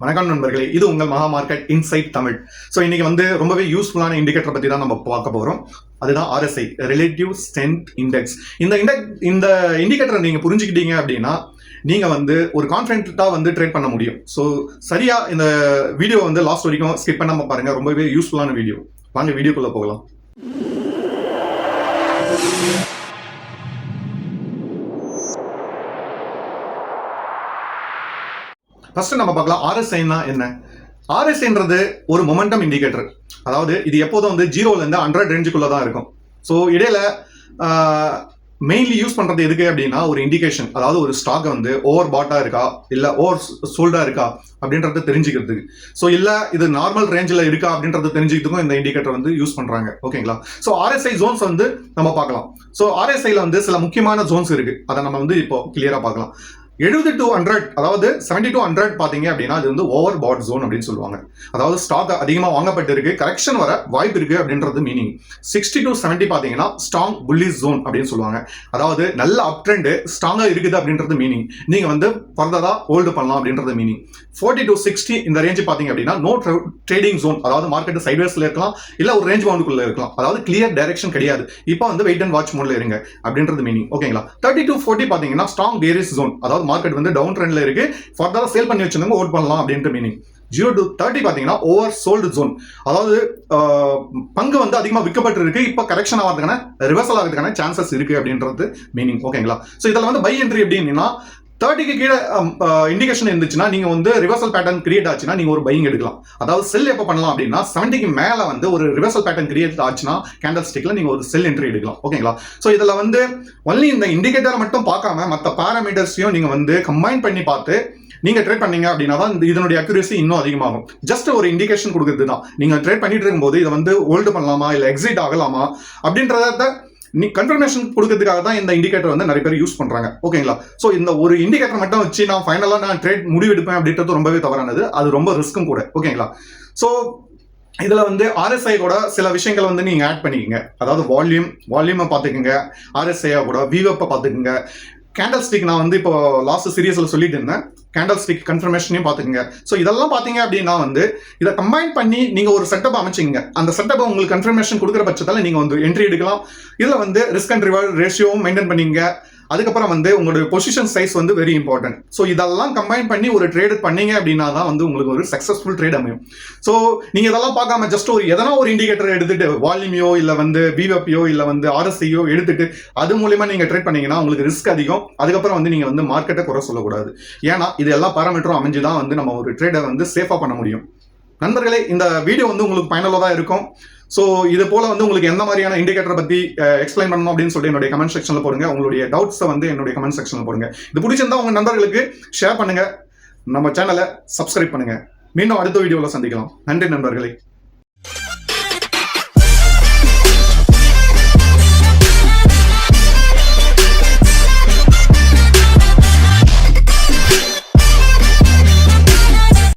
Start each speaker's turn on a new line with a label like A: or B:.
A: வணக்கம் நண்பர்களே இது உங்கள் மகா மார்க்கெட் இன்சைட் தமிழ். ஸோ இன்னைக்கு வந்து ரொம்பவே யூஸ்ஃபுல்லான இண்டிகேட்டர் பற்றி தான் நம்ம பார்க்க போகிறோம் அதுதான் ஆர்எஸ்ஐ ரிலேட்டிவ் ஸ்ட்ரென்த் இண்டெக்ஸ் இந்த இண்டெக் இந்த இண்டிகேட்டரை நீங்கள் புரிஞ்சுக்கிட்டீங்க அப்படின்னா நீங்கள் வந்து ஒரு கான்ஃபிடென்ட்டாக வந்து ட்ரேட் பண்ண முடியும். ஸோ சரியாக இந்த வீடியோ வந்து லாஸ்ட் வரைக்கும் ஸ்கிப் பண்ணாமல் பாருங்கள் ரொம்பவே யூஸ்ஃபுல்லான வீடியோ வாங்க வீடியோக்குள்ளே போகலாம். ஃபர்ஸ்ட் நம்ம பார்க்கலாம் ஆர்எஸ்ஐன்னா என்ன? ஆர்எஸ்ஐன்றது ஒரு மொமெண்டம் இண்டிகேட்டர் அதாவது இது எப்போதும் வந்து ஜீரோலேருந்து ஹண்ட்ரட் ரேஞ்சுக்குள்ளே தான் இருக்கும். ஸோ இடையில மெயின்லி யூஸ் பண்ணுறது எதுக்கு அப்படின்னா ஒரு இண்டிகேஷன் அதாவது ஒரு ஸ்டாக் வந்து ஓவர் பாட்டாக இருக்கா? இல்லை ஓவர் சோல்டாக இருக்கா? அப்படின்றத தெரிஞ்சுக்கிறதுக்கு. ஸோ இல்லை இது நார்மல் ரேஞ்சில் இருக்கா? அப்படின்றத தெரிஞ்சுக்கிறதுக்கும் இந்த இண்டிகேட்டர் வந்து யூஸ் பண்ணுறாங்க ஓகேங்களா? ஸோ ஆர்எஸ்ஐ ஜோன்ஸ் வந்து நம்ம பார்க்கலாம். ஸோ ஆர்எஸ்ஐல வந்து சில முக்கியமான ஜோன்ஸ் இருக்கு. அதை நம்ம வந்து இப்போ கிளியராக பார்க்கலாம். எழுபது டு ஹண்ட்ரட் அதாவது செவன்டி டு ஹண்ட்ரட் பார்த்தீங்க அப்படின்னா அது வந்து ஓவர் பாட் ஜோன் அப்படின்னு சொல்லுவாங்க. அதாவது ஸ்டாக் அதிகமாக வாங்கப்பட்டிருக்கு கரெக்ஷன் வர வாய்ப்பு இருக்கு அப்படின்றது மீனிங் சிக்ஸ்டி டு செவன்டி பார்த்தீங்கன்னா ஸ்ட்ராங் புல்லி ஜோன் அப்படின்னு சொல்லுவாங்க. அதாவது நல்ல அப் ட்ரெண்டு ஸ்ட்ராங்காக இருக்குது அப்படின்றது மீனிங் நீங்கள் வந்து ஃபர்தராக ஹோல்டு பண்ணலாம் அப்படின்றது மீனிங் ஃபோர்ட்டி டு சிக்ஸ்டி இந்த ரேஞ்ச் பார்த்தீங்க அப்படின்னா நோ ட்ரேடிங் ஜோன் அதாவது மார்க்கெட் சைட்வேஸில் இருக்கலாம் இல்லை ஒரு ரேஞ்ச் பவுண்டுக்குள்ளே இருக்கலாம். அதாவது கிளியர் டைரக்ஷன் கிடையாது. இப்போ வந்து வெயிட் அண்ட் வாட்ச் மோட்ல இருங்க அப்படின்றது மீனிங் ஓகேங்களா தேர்ட்டி டு ஃபோர்ட்டி பார்த்தீங்கன்னா ஸ்ட்ராங் பேரிஸ் ஜோன் அதாவது மார்க்கெட் வந்து டவுன் ட்ரெண்ட்ல இருக்கு. ஃபர்தராக சேல் பண்ணி வச்சிருந்தவங்க ஓட் பண்ணலாம் அப்படின்ற மீனிங் ஜீரோ டு தேர்ட்டி பார்த்தீங்கன்னா ஓவர் சோல்டு ஜோன் அதாவது பங்கு வந்து அதிகமாக விற்கப்பட்டு இருக்கு இப்போ கரெக்ஷன் ஆகிறதுக்கான ரிவர்சல் ஆகிறதுக்கான சான்சஸ் இருக்கு அப்படின்றது மீனிங் ஓகேங்களா ஸோ இதில் வந்து பை என்ட்ரி எப்படின்னா தேர்ட்டிக்கு கீழே um, uh, இண்டிகேஷன் இருந்துச்சுன்னா நீங்க வந்து ரிவர்சல் பேட்டர்ன் கிரியேட் ஆச்சுன்னா நீங்க ஒரு பையிங் எடுக்கலாம். அதாவது செல் எப்போ பண்ணலாம் அப்படின்னா செவன்ட்டிக்கு மேல வந்து ஒரு ரிவர்சல் பேட்டர்ன் கிரியேட் ஆச்சுன்னா கேண்டல் ஸ்டிக்ல நீங்க ஒரு செல் என்ட்ரி எடுக்கலாம். ஓகேங்களா ஸோ இதுல வந்து ஒன்லி இந்த இண்டிகேட்டரை மட்டும் பார்க்காம மற்ற பாராமீட்டர்ஸையும் நீங்க வந்து கம்பைன் பண்ணி பார்த்து நீங்க ட்ரேட் பண்ணீங்க அப்படின்னா தான் இந்த- இதனுடைய அக்யூரேசி இன்னும் அதிகமாகும். ஜஸ்ட் ஒரு இண்டிகேஷன் கொடுக்குறது தான் நீங்க ட்ரேட் பண்ணிட்டு இருக்கும்போது இதை வந்து ஹோல்டு பண்ணலாமா இல்லை எக்ஸிட் ஆகலாமா அப்படின்றத நீ கன்ஃபர்மேஷன் கொடுக்கறதுக்காக தான் இந்த இண்டிகேட்டர் வந்து நிறைய பேர் யூஸ் பண்றாங்க. ஓகேங்களா ஸோ இந்த ஒரு இண்டிகேட்டர் மட்டும் வச்சு நான் ஃபைனலாக நான் ட்ரேட் முடிவெடுப்பேன் அப்படின்றது ரொம்பவே தவறானது. அது ரொம்ப ரிஸ்க்கும் கூட. ஓகேங்களா ஸோ இதுல வந்து ஆர்எஸ்ஐ கூட சில விஷயங்கள் வந்து நீங்கள் ஆட் பண்ணிக்கங்க. அதாவது வால்யூம் வால்யூமை பார்த்துக்குங்க. ஆர்எஸ்ஐ கூட விவப்பை பார்த்துக்குங்க. கேண்டல் ஸ்டிக் நான் வந்து இப்போ லாஸ்ட் சீரியஸில் சொல்லிட்டு இருந்தேன். கேண்டல் ஸ்டிக் கன்ஃபர்மேஷனையும் பார்த்துக்குங்க. ஸோ இதெல்லாம் பார்த்தீங்க அப்படின்னா வந்து இதை கம்பைன் பண்ணி நீங்கள் ஒரு செட்டப் அமைச்சிங்க அந்த செட்டப்பை உங்களுக்கு கன்ஃபர்மேஷன் கொடுக்குற பட்சத்தில் நீங்கள் வந்து என்ட்ரி எடுக்கலாம். இதில் வந்து ரிஸ்க் அண்ட் ரிவார்டு ரேஷியோவும் மெயின்டைன் பண்ணிங்க அதுக்கப்புறம் வந்து உங்களுடைய பொசிஷன் சைஸ் வந்து வெரி இம்பார்ட்டன்ட் ஸோ இதெல்லாம் கம்பைன் பண்ணி ஒரு ட்ரேட் பண்ணீங்க அப்படின்னா தான் வந்து உங்களுக்கு ஒரு சக்ஸஸ்ஃபுல் ட்ரேட் அமையும். ஸோ நீங்க இதெல்லாம் பார்க்காம ஜஸ்ட் ஒரு எதனா ஒரு இண்டிகேட்டர் எடுத்துட்டு வால்யூமியோ இல்லை வந்து பிவப்பியோ இல்லை வந்து ஆர்எஸ்ஐயோ எடுத்துட்டு அது மூலியமா நீங்க ட்ரேட் பண்ணீங்கன்னா உங்களுக்கு ரிஸ்க் அதிகம். அதுக்கப்புறம் வந்து நீங்க வந்து மார்க்கெட்டை குறை சொல்லக்கூடாது. ஏன்னா இது எல்லா பேராமீட்டரும் அமைஞ்சு தான் வந்து நம்ம ஒரு ட்ரேடை வந்து சேஃபாக பண்ண முடியும். நண்பர்களே இந்த வீடியோ வந்து உங்களுக்கு பயனுள்ளதாக இருக்கும். ஸோ இது போல வந்து உங்களுக்கு எந்த மாதிரியான இண்டிகேட்டரை பத்தி எக்ஸ்பிளைன் பண்ணணும் அப்படின்னு சொல்லிட்டு என்னுடைய கமெண்ட் செக்ஷன்ல போடுங்க. உங்களுடைய டவுட்ஸை வந்து என்னுடைய கமெண்ட் செக்ஷன்ல போடுங்க. இது பிடிச்சிருந்தா உங்க நண்பர்களுக்கு ஷேர் பண்ணுங்க. நம்ம சேனலை சப்ஸ்கிரைப் பண்ணுங்க. மீண்டும் அடுத்த வீடியோவில் சந்திக்கலாம். நன்றி நண்பர்களே.